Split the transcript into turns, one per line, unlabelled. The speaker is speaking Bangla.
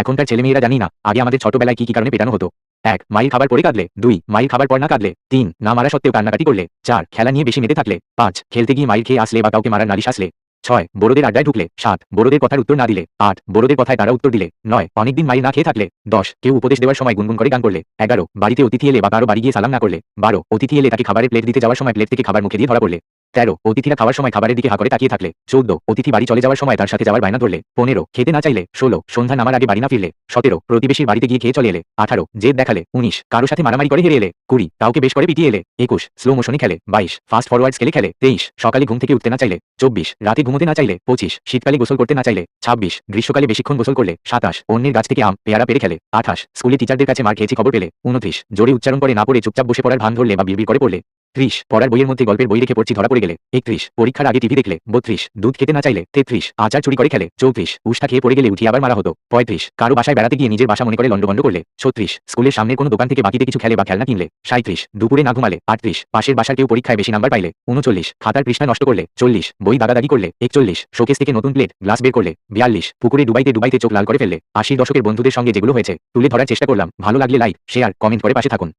এখনকার ছেলেমেয়েরা জানি না, আগে আমাদের ছোটবেলায় কি কি কারণে পেটানো হতো। এক, মায়ের খাবার পরে কাঁদলে। দুই, মায়ের খাবার পর না কাঁদলে। তিন, না মারা সত্ত্বেও কান্নাকাটি করলে। চার, খেলা নিয়ে বেশি মেতে থাকলে। পাঁচ, খেলতে গিয়ে মায়ের খেয়ে আসলে বা কাউকে মারার নালিশ আসলে। ছয়, বড়দের আড্ডায় ঢুকলে। সাত, বড়দের কথার উত্তর না দিলে। আট, বড়দের কথায় তারা উত্তর দিলে। নয়, অনেকদিন মায়ের না খেয়ে থাকলে। দশ, কেউ উপদেশ দেওয়ার সময় গুনগুন করে গান করলে। এগারো, বাড়িতে অতিথি এলে বা কারও বাড়ি গিয়ে সালাম না করলে। বারো, অতিথি এলে তাকে খাবারের প্লেট দিতে যাওয়ার সময় প্লেট থেকে খাবার মুখে দিয়ে ধরা পড়লে। তেরো, অতিথিরা খাওয়ার সময় খাবারের দিকে হা করে তাকিয়ে থাকলে। চৌদ্দ, অতিথি বাড়ি চলে যাওয়ার সময় তার সাথে যাওয়ার বায়না ধরলে। পনেরো, খেতে না চাইলে। ষোলো, সন্ধ্যা নামার আগে বাড়ি না ফিরলে। সতেরো, প্রতিবেশীর বাড়িতে গিয়ে খেয়ে চলে এলে। আঠারো, জেদ দেখালে। উনিশ, কারও সাথে মারামারি করে হেরে এলে। কুড়ি, কাউকে বেশ করে পিটিয়ে এলে। একুশ স্লো মোশনে খেলে। বাইশ ফাস্ট ফরওয়ার্ড স্কেলে খেলে। তেইশ, সকালে ঘুম থেকে উঠতে না চাইলে। চব্বিশ, রাতে ঘুমোতে না চাইলে। পঁচিশ, শীতকালে গোসল করতে না চাইলে। ছাব্বিশ, গ্রীষ্মকালে বেশিক্ষণ গোসল করলে। সাতাশ, অন্যের গাছ থেকে আম, পেয়ারা পেরে খেলে। আঠাশ, স্কুলে টিচারদের কাছে মার খেয়েছি খবর পেলে। উনত্রিশ, জোরে উচ্চারণ করে না পড়ে চুপচাপ বসে পড়ার ভান ধরলে বা বিড়বিড় করে পড়লে। ত্রিশ। পড়ার বইয়ের মধ্যে গল্পের বই রেখে পড়ছি ধরা পড়ে গেলে। একত্রিশ। পরীক্ষার আগে টিভি দেখলে, বত্রিশ। দুধ খেতে না চাইলে, তেত্রিশ। আচার চুরি করে খেলে, চৌত্রিশ। উষ্ঠা খেয়ে পড়ে গেলে উঠি আবার মারা হতো, পঁয়ত্রিশ। কারও বাসায় বেড়াতে গিয়ে নিজের বাসা মনে করে লন্ডভন্ড করলে, ছত্রিশ। স্কুলের সামনে কোনো দোকান থেকে বাকিতে কিছু খেলে বা খেলনা কিনলে সাঁত্রিশ দুপুরে না ঘুমালে, আটত্রিশ। পাশের বাসার কেউ পরীক্ষায় বেশি নাম্বার পাইলে, উনচল্লিশ। খাতার পৃষ্ঠা নষ্ট করলে, চল্লিশ। বই দাগাদাগি করলে, একচল্লিশ। শোকেস থেকে নতুন প্লেট, গ্লাস বের করলে, বিয়াল্লিশ। পুকুরে ডুবাইতে ডুবাইতে চোখ লাল করে ফেললে, আশির দশকের বন্ধুদের সঙ্গে যেগুলো হয়েছে, তুলে ধরার চেষ্টা করলাম। ভালো লাগলে লাইক, শেয়ার, কমেন্ট করে পাশে থাকুন।